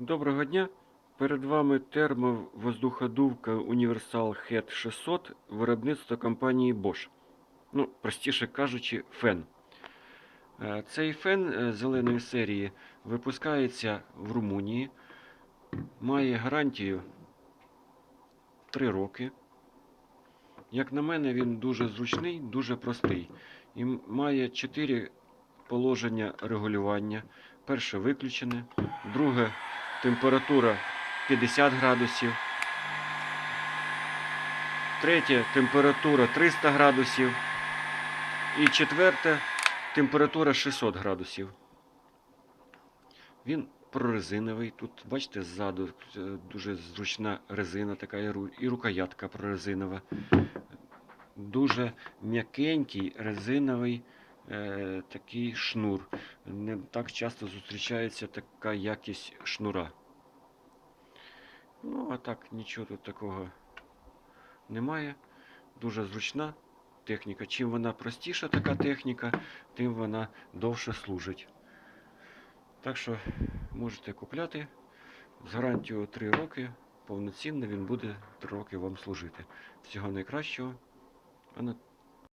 Доброго дня! Перед вами термовоздуходувка Universal Head 600 виробництва компанії Bosch. Ну, простіше кажучи, фен. Е, Цей фен е, зеленої серії випускається в Румунії, має гарантію 3 роки. Як на мене, він дуже зручний, дуже простий. І має 4 положення регулювання. Перше виключене, друге температура 50 градусів. Третє температура 300 градусів. І четверте температура 600 градусів. Він прорезиновий. Тут, бачите, ззаду е, дуже зручна резина, така і рукоятка прорезинова. Дуже м'якенький резиновий е, такий шнур. Не так часто зустрічається така якість шнура. Ну, а так, нічого тут такого немає. Дуже зручна техніка. Чим вона простіша, така техніка, тим вона довше служить. Так що можете купляти з гарантією 3 роки. Повноцінно він буде 3 роки вам служити. Всього найкращого.